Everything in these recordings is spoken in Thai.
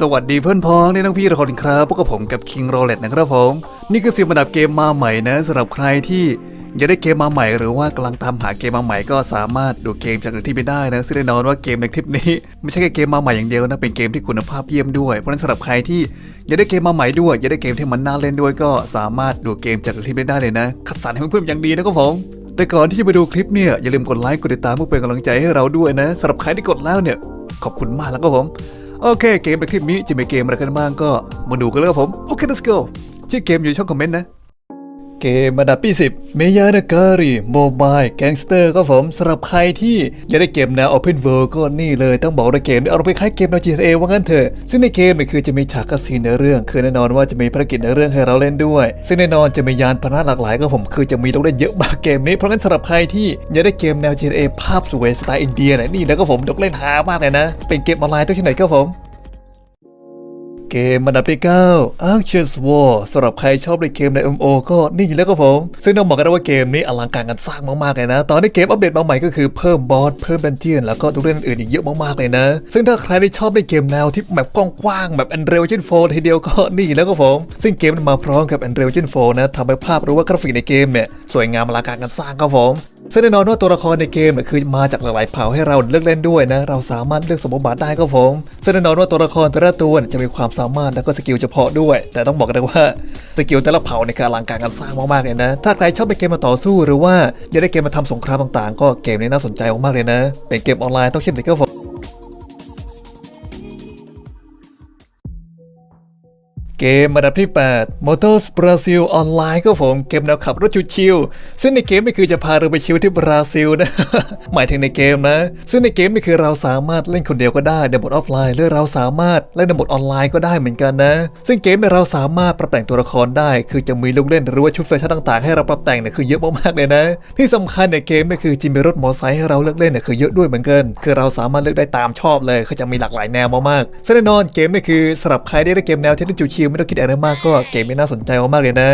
สวัสดีเพื่อนพ้องนี่น้องพี่ทุกคนครับพวกกับผมกับคิงโรเล็ t นะครับผม นี่คือสิบอันดับเกมมาใหม่นะสำหรับใครที่อยากได้เกมมาใหม่หรือว่ากำลังตามหาเกมมาใหม่ก็สามารถดูเกมจากในที่ไปได้นะซึ่งแน่นอนว่าเกมในคลิปนี้ ไม่ใช่แค่เกมมาใหม่อย่างเดียวนะเป็นเกมที่คุณภาพเยี่ยมด้วยเพราะฉะนั้นสำหรับใครที่อยากได้เกมมาใหม่ด้วยอยากได้เกมที่มันน่าเล่นด้วย ก็สามารถดูเกมจากในคลิปได้เลยนะคัดสรรให้เพิ่มๆอย่างดีนะครับผมแต่ก่อนที่จะไปดูคลิปเนี่ยอย่าลืมกดไลค์กดติดตามเพื่อเป็นกำลังใจให้เราด้วยนะสำหรับใครที่กดแล้วเนี่ยขอบคุณมากแล้วก็ผม โอเค เกมในคลิปนี้จะเป็นเกมอะไรกันบ้างก็มาดูกันเลยครับผม โอเค let's go ชื่อเกมอยู่ช่องคอมเมนต์นะ เกมระดับที่10เมยานาการีโมบายแก๊งสเตอร์ก็ผมสำหรับใครที่อยากได้เกมแนวโอเพนเ World ก็นี่เลยต้องบอกว่าเกมนี้เอาไปคล้ายเกมแนว GTA ว่างั้นเถอะ ซึ่งในเกมเนี่ยคือจะมีฉากคาสีนในเรื่อง คือแน่นอนว่าจะมีภารกิจในเรื่องให้เราเล่นด้วย ซึ่งแน่นอนจะมียานพาหนะหลากหลายก็ผมคือจะมีต้องเล่นเยอะมากเกมนี้ เพราะงั้นสำหรับใครที่อยากได้เกมแนว GTA ภาพสวยสไตล์อินเดียเนี่นี่นะก็ผมต้องเล่นหามากเลยนะ เป็นเกมออนไลน์ตัวไหนก็ผม เกมมันดับที่9 Action War สำหรับใครชอบเล่นเกมใน MO ก็นี่แล้วก็ผม ซึ่งต้องบอกกันว่าเกมนี้อลังการกันสร้างมากๆเลยนะ ตอนนี้เกมอัปเดตมาใหม่ก็คือเพิ่มบอสเพิ่มแบนเจียนแล้วก็ทุกเรื่องอื่นอีกเยอะมากๆเลยนะ ซึ่งถ้าใครได้ชอบในเกมแนวที่แบบกว้างๆแบบ Unreal Engine 4ทีเดียวก็นี่แล้วก็ผม ซึ่งเกมมันมาพร้อมกับ Unreal Engine 4นะทำให้ภาพหรือว่ากราฟิกในเกมเนี่ยสวยงามอลังการกันสร้างครับผม ซึ่งแน่นอนว่าตัวละครในเกมเนี่ยคือมาจากหลายๆเผ่าให้เราเลือกเล่นด้วยนะ เราสามารถเลือกสมบบัติได้ครับผมซึ่งแน่นอนว่าตัวละครแต่ละตัวจะมีความสามารถและก็สกิลเฉพาะด้วย แต่ต้องบอกเลยว่าสกิลแต่ละเผ่าในการลังการกันสร้างมากๆเลยนะ ถ้าใครชอบไปเกมมาต่อสู้หรือว่าอยากได้เกมมาทำสงครามต่างๆ ก็เกมนี้น่าสนใจมากๆเลยนะ เป็นเกมออนไลน์ต้องเข้มเดียวกัน เกมอันดับที่ 8 Motors Brazil Online ก็ผมเกมแนวขับรถชิวๆซึ่งในเกมนี่คือจะพาเราไปชิวที่บราซิลนะ หมายถึงในเกมนะ ซึ่งในเกมนี่คือเราสามารถเล่นคนเดียวก็ได้ในบทออฟไลน์หรือเราสามารถเล่นในบทออนไลน์ก็ได้เหมือนกันนะ ซึ่งเกมเนี่เราสามารถปรับแต่งตัวละครได้ คือจะมีลูกเล่นหรือว่าชุดแฟชั่นต่างๆ ให้เราปรับแต่งเนี่ยคือเยอะมากๆเลยนะ ที่สำคัญในเกมนี่คือจิมีรถมอเตอร์ไซค์ให้เราเลือกเล่นเนี่ยคือเยอะด้วยเหมือนกัน คือเราสามารถเลือกได้ตามชอบเลยคือจะมีหลากหลายแนวมากๆซึ่งแน่นอนเกมนี่คือสำหรับใครได้เล่นเกมแนวเทนนิสจิวไม่ต้องคิดอะไรมากก็เกมไม่น่าสนใจมากเลยนะ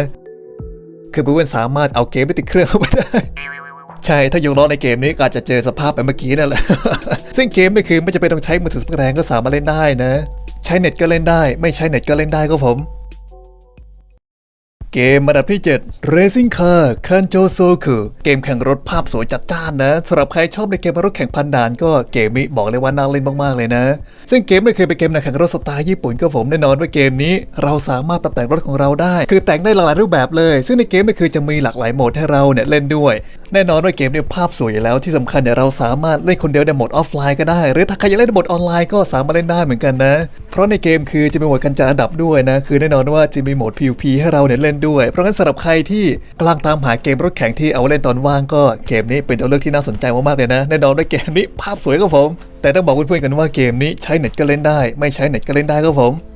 คือเพื่อนสามารถเอาเกมไปติดเครื่องเข้าไปได้ ใช่ ถ้ายกล้อในเกมนี้กอาจจะเจอสภาพแบบเมื่อกี้นั่นแหละ ซึ่งเกมนี่คือไม่จำเป็นต้องใช้มือถือแรงก็สามารถเล่นได้นะ ใช้เน็ตก็เล่นได้ ไม่ใช้เน็ตก็เล่นได้ก็ผม เกมอันดับที่ 7 Racing Car Kanjo Soku เกมแข่งรถภาพสวยจัดจ้านนะสำหรับใครชอบในเกมรถแข่งพันดานก็เกมนี้บอกเลยว่าน่าเล่นมากๆเลยนะ ซึ่งเกมนี้เคยเป็นเกมแข่งรถสไตล์ญี่ปุ่นก็ผมแน่นอนว่าเกมนี้ เราสามารถปรับแต่งรถของเราได้ คือแต่งได้หลากหลายรูปแบบเลย ซึ่งในเกมนี้คือจะมีหลากหลายโหมดให้เราเนี่ยเล่นด้วย แน่นอนว่าเกมนี้ภาพสวยแล้วที่สำคัญเนี่ยเราสามารถเล่นคนเดียวในโหมดออฟไลน์ก็ได้ หรือถ้าใครอยากเล่นในโหมดออนไลน์ก็สามารถเล่นได้เหมือนกันนะ เพราะในเกมคือจะมีโหมดกันจัดอันดับด้วยนะคือแน่นอนว่าจะมีโหมด PVP ให้เราเนี่ยเล่นด้วย เพราะงั้นสำหรับใครที่กำลังตามหาเกมรถแข่งที่เอาเล่นตอนว่างก็เกมนี้เป็นตัวเลือกที่น่าสนใจมากๆเลยนะแน่นอนว่าเกมนี้ภาพสวยครับผม แต่ต้องบอกเพื่อนๆกันว่าเกมนี้ใช้เน็ตก็เล่นได้ ไม่ใช้เน็ตก็เล่นได้ครับผม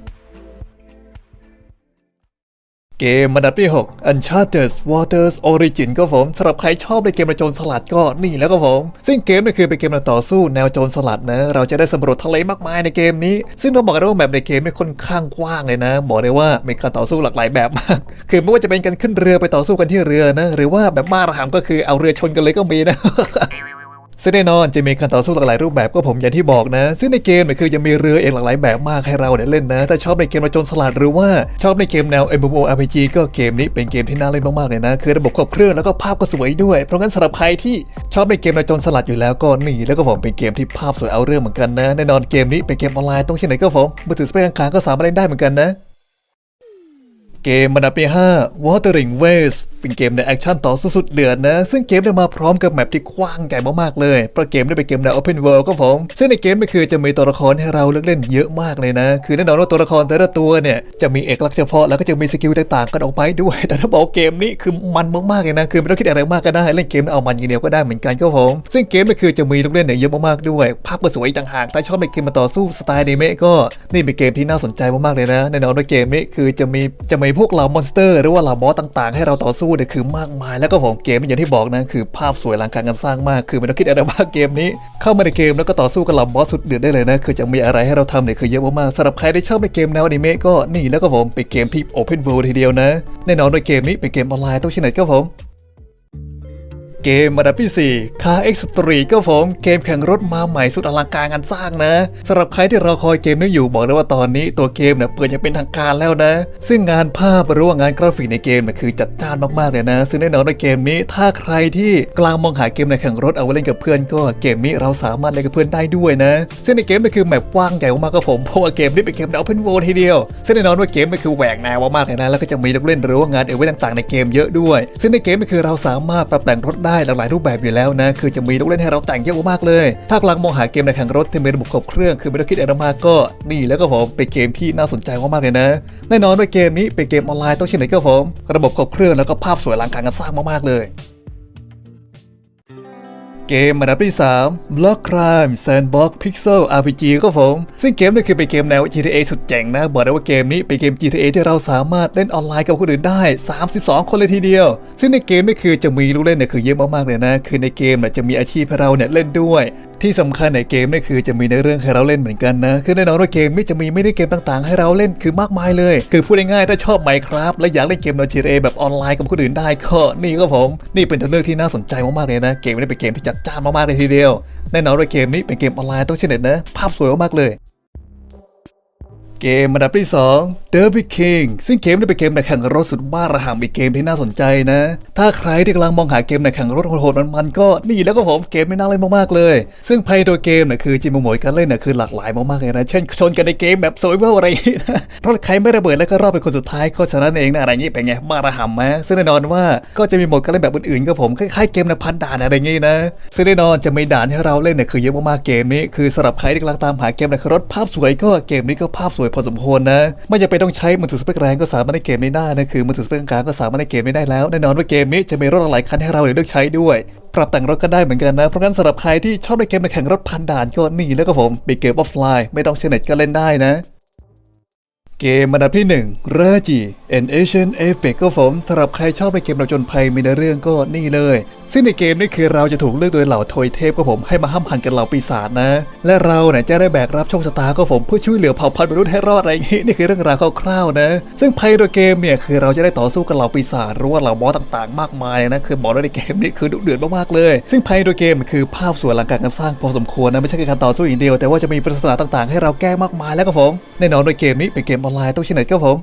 เกมมันดับที่ 6 Uncharted Waters Origin ก็ผมสำหรับใครชอบในเกมระโจนสลัดก็นี่แล้วก็ผม ซึ่งเกมนี่คือเป็นเกมต่อสู้แนวโจนสลัดนะ เราจะได้สำรวจทะเลมากมายในเกมนี้ ซึ่งต้องบอกกันว่าแบบในเกมนี่ค่อนข้างกว้างเลยนะ บอกได้ว่ามีการต่อสู้หลากหลายแบบมาก คือไม่ว่าจะเป็นการขึ้นเรือไปต่อสู้กันที่เรือนะ หรือว่าแบบมาระหามก็คือเอาเรือชนกันเลยก็มีนะ ซึ่งแน่นอนจะมีการต่อสู้หลากหลายรูปแบบก็ผมอย่างที่บอกนะ ซึ่งในเกมเนี่ยคือยังมีเรือเองหลากหลายแบบมากให้เราเนี่ยเล่นนะ ถ้าชอบในเกมมาจนสลัดหรือว่าชอบในเกมแนว MMORPG ก็เกมนี้เป็นเกมที่น่าเล่นมากๆเลยนะ คือระบบครบเครื่องแล้วก็ภาพก็สวยด้วย เพราะงั้นสำหรับใครที่ชอบในเกมมาจนสลัดอยู่แล้วก็นี่แล้วก็ผมเป็นเกมที่ภาพสวยเอาเรื่องเหมือนกันนะ แน่นอนเกมนี้เป็นเกมออนไลน์ต้องใช้ไหนก็ผมมือถือสเปคกลางๆก็สามารถเล่นได้เหมือนกันนะเกมบรรดาปี5 Watering Waves เป็นเกมในแอคชั่นต่อสู้สุดเดือดนะ ซึ่งเกมได้มาพร้อมกับแมปที่กว้างใหญ่มากๆเลยเพราะเกมได้เป็นเกมใน Open World ก็ผม ซึ่งในเกมก็คือจะมีตัวละครให้เราเลือกเล่นเยอะมากเลยนะ คือแน่นอนว่าตัวละครแต่ละตัวเนี่ยจะมีเอกลักษณ์เฉพาะแล้วก็จะมีสกิลต่างๆกันออกไปด้วย แต่ถ้าบอกเกมนี้คือมันมากๆเลยนะ คือไม่ต้องคิดอะไรมากก็ได้เล่นเกมเอามันอย่างเดียวก็ได้เหมือนกันก็ผมซึ่งเกมก็คือจะมีลูกเล่นเนี่ยเยอะมากๆด้วย ภาพก็สวยต่างหากถ้าชอบในเกมมาต่อสู้สไตล์ในเมก็นี่เป็นเกมที่น่าสนใจมากๆเลยนะแน่นอนว่าเกมนี้คือจะมีจะมีพวกเหล่ามอนสเตอร์ หรือว่าเหล่าบอสต่างๆ ให้เราต่อสู้ดเนี่ยคือมากมาย แล้วก็ผมเกมอย่างที่บอกนะคือภาพสวยลังการกันสร้างมาก คือไม่ต้องคิดอะไรมากเกมนี้ เข้ามาในเกมแล้วก็ต่อสู้กับเหล่าบอสสุดเดือดได้เลยนะคือจะมีอะไรให้เราทำเนี่ยคือเยอะมากๆสำหรับใครที่ชอบในเกมแนวอนิเมะก็นี่แล้วก็ผมเป็นเกมที่ Open World ทีเดียวนะแน่นอนโดยเกมนี้เป็นเกมออนไลน์ต้องใช้เน็ตก็ผม เกมระดับที่4 Car X Street ก็ผมเกมแข่งรถมาใหม่สุดอลังการงานสร้างนะสำหรับใครที่รอคอยเกมนี้อยู่บอกเลยว่าตอนนี้ตัวเกมเนี่ยเปิดจะเป็นทางการแล้วนะ ซึ่งงานภาพหรือว่างานกราฟิกในเกมเนี่ยคือจัดจ้านมากๆเลยนะ ซึ่งแน่นอนในเกมนี้ถ้าใครที่กลางมองหาเกมในแข่งรถเอาไว้เล่นกับเพื่อนก็เกมนี้เราสามารถเล่นกับเพื่อนได้ด้วยนะ ซึ่งในเกมนี่คือแมปกว้างใหญ่มากๆครับผมเพราะว่าเกมนี้เป็นเกมแนว Open World ทีเดียว ซึ่งแน่นอนว่าเกมนี่คือแหวกแนวมากๆเลยนะแล้วก็จะมีลูกเล่นหรือว่างานเอเวนต์ต่างๆในเกมเยอะด้วย ซึ่งในเกมนี่คือเราสามารถปรับแต่งรถได้หลากหลายรูปแบบอยู่แล้วนะ คือจะมีลูกเล่นให้เราแต่งเยอะมากๆเลย ถ้ากำลังมองหาเกมในแข่งรถที่มีระบบครบเครื่องคือไม่ต้องคิดอะไรมากก็ นี่แล้วก็ผมเป็นเกมที่น่าสนใจมากๆเลยนะ แน่นอนว่าเกมนี้เป็นเกมออนไลน์ต้องเช่นไหนก็ผม ระบบครบเครื่องแล้วก็ภาพสวยลังการกันสร้างมากๆเลย เกมอันดับที่ 3 Block Crime Sandbox Pixel RPG ก็ผม ซึ่งเกมนี้คือเป็นเกมแนว GTA สุดเจ๋งนะ บอกได้ว่าเกมนี้เป็นเกม GTA ที่เราสามารถเล่นออนไลน์กับคนอื่นได้ 32 คนเลยทีเดียว ซึ่งในเกมนี่คือจะมีลูกเล่นเนี่ยคือเยอะมากๆเลยนะ คือในเกมเนี่ยจะมีอาชีพให้เราเนี่ยเล่นด้วย ที่สำคัญในเกมนี่คือจะมีในเรื่องให้เราเล่นเหมือนกันนะ คือแน่นอนว่าเกมนี่จะมีไม่ได้เกมต่างๆ ให้เราเล่นคือมากมายเลย คือพูดง่ายๆถ้าชอบไมค์ครับและอยากเล่นเกมแนว GTA แบบออนไลน์กับคนอื่นได้ก็นี่ก็ผม นี่เป็นตัวเลือกที่น่าสนใจมากๆเลยนะ เกมนี้เป็นเกมที่จัดจ้านมากๆเลยทีเดียว แน่นอนว่าเกมนี้เป็นเกมออนไลน์ต้องเช่นเด็ดนะ ภาพสวยมากๆเลย เกมอันดับที่2 Derby King ซึ่งเกมนี้เป็นเกมในแข่งรถสุดบ้าระห่ำเป็นเกมที่น่าสนใจนะ ถ้าใครที่กำลังมองหาเกมในแข่งรถโหดๆมันๆก็นี่แล้วก็ผมเกมไม่น่าเล่นมากๆเลย ซึ่งภายในตัวเกมเนี่ยคือจิมโหมดการเล่นเนี่ยคือหลากหลายมากๆเลยนะ เช่นชนกันในเกมแบบสวยเวอร์อะไรนะรถใครไม่ระเบิดแล้วก็รอดเป็นคนสุดท้ายก็ชนะเองนะอะไรอย่างงี้เป็นไงบ้าระห่ำไหมซึ่งแน่นอนว่าก็จะมีโหมดการเล่นแบบอื่นๆก็ผมคล้ายๆเกมในพันด่านอะไรอย่างงี้นะซึ่งแน่นอนจะมีด่านให้เราเล่นเนี่ยคือเยอะมากๆเกมนี้คือสำหรับใครที่กำลังตามหาเกมในรถภาพสวยก็เกมนี้ก็ภาพสวยพอสมควรนะ ไม่จำเป็นต้องใช้มือถือสเปคแรงก็สามารถในเกมนี้ได้นะคือมือถือสเปคกลางก็สามารถในเกมนี้ได้แล้วแน่นอนว่าเกมนี้จะมีรถหลายคันให้เราเลือกใช้ด้วย ปรับแต่งรถก็ได้เหมือนกันนะเพราะงั้นสำหรับใครที่ชอบในเกมในแข่งรถพันด่านก็นี่แล้วก็ผมเป็นเกมออฟไลน์ไม่ต้องใช้เน็ตก็เล่นได้นะ เกมอันดับที่1 r a g i An Asian Epic ก็ผมสำหรับใครชอบในเกมเราจนภัยมีในเรื่องก็นี่เลย ซึ่งในเกมนี่คือเราจะถูกเลือกโดยเหล่าทอยเทพก็ผมให้มาห้ามหันกันเหล่าปีศาจนะ และเราเนี่ยจะได้แบกรับโชคชะตาก็ผมเพื่อช่วยเหลือเผ่าพันธุ์มนุษย์ให้รอดอะไรอย่างงี้นี่คือเรื่องราวคร่าวๆนะ ซึ่งภัยโดยเกมเนี่ยคือเราจะได้ต่อสู้กับเหล่าปีศาจหรือว่าเหล่าบอสต่างๆ มากมายนะคือบอกเลยในเกมนี้คือดุเดือดมากๆเลย ซึ่งภัยโดยเกมคือภาพสวยอลังการการสร้างพอสมควรนะไม่ใช่แค่การต่อสู้อย่างเดียวแต่ว่าจะมีปริศนาต่างๆ ให้เราแก้มากมายแล้วก็ผม แน่นอนโดยเกมนี้เป็นเกมออนไลน์ต้องใช้เน็ตก็ผม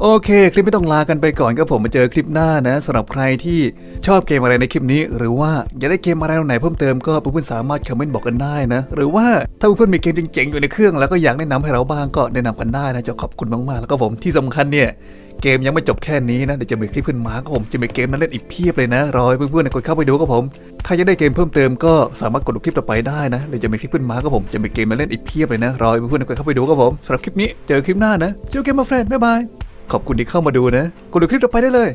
โอเค คลิปไม่ต้องลากันไปก่อนครับผมมาเจอคลิปหน้านะสำหรับใครที่ชอบเกมอะไรในคลิปนี้ หรือว่าอยากได้เกมอะไรตรงไหนเพิ่มเติมก็เพื่อนๆสามารถคอมเมนต์บอกกันได้นะ หรือว่าถ้าเพื่อนๆมีเกมเจ๋งๆอยู่ในเครื่อง แล้วก็อยากแนะนำให้เราบ้างก็แนะนำกันได้นะจะขอบคุณมากๆแล้วก็ผมที่สำคัญเนี่ย เกมยังไม่จบแค่นี้นะ เดี๋ยวจะมีคลิปขึ้นมาก็ผม จะมีเกมนั้นเล่นอีกเพียบเลยนะ รอให้เพื่อนๆกดเข้าไปดูก็ผม ถ้ายังได้เกมเพิ่มเติมก็สามารถกดดูคลิปต่อไปได้นะ เดี๋ยวจะมีคลิปขึ้นมาก็ผม จะมีเกมมาเล่นอีกเพียบเลยนะ รอให้เพื่อนๆกดเข้าไปดูก็ผมสำหรับคลิปนี้ เจอคลิปหน้านะ เจอเกมมาแฟนบ๊ายบาย ขอบคุณที่เข้ามาดูนะ กดดูคลิปต่อไปได้เลย